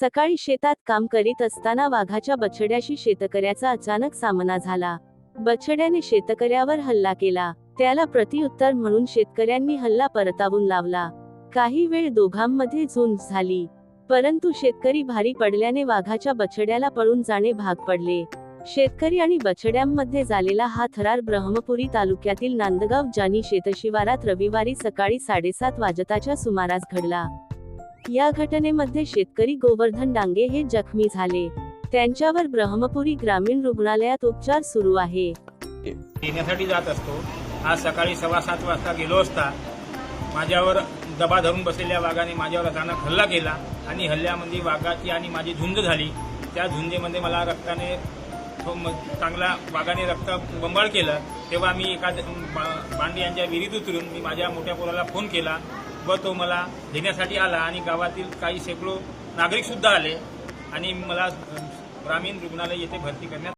सकाळी शेतात काम करीत असताना वाघाच्या बछड्याशी शेतकऱ्याचा अचानक सामना झाला. बछड्याने शेतकऱ्यावर हल्ला केला. त्याला प्रत्युत्तर म्हणून शेतकऱ्यांनी हल्ला परतावून लावला. काही वेळ दोघांमध्ये झुंज झाली. परंतु शेतकरी भारी पडल्याने वाघाच्या बछड्याला पळून जाणे भाग पडले. शेतकरी आणि बछड्यांमध्ये झालेला हा थरार ब्रह्मपुरी तालुक्यातील नांदगाव जानी शेतशिवारात रविवारी सकाळी साडेसात वाजताच्या सुमारास घडला. या घटनेमध्ये शेतकरी गोवर्धन डांगे हे जखमी झाले. त्यांच्यावर ब्रह्मपुरी ग्रामीण रुग्णालयात उपचार सुरू आहे. येण्यासाठी जात असतो. आज सकाळी सव्वा सात वाजता गेलो असता माझ्यावर दबा धरून बसलेल्या वाघाने माझ्यावर अचानक हल्ला केला आणि हल्ल्यामध्ये वाघाची आणि माझी झुंज झाली. त्या झुंजेमध्ये मला रक्ताने चांगला वाघाने रक्त बंबाळ केलं तेव्हा मी एका बा- बांडे यांच्या विहिरीत उतरून मी माझ्या मोठ्या पोराला फोन केला व तो मला घेण्यासाठी आला आणि गावातील काही शेकडो नागरिकसुद्धा आले आणि मला ग्रामीण रुग्णालय येथे भरती करण्यात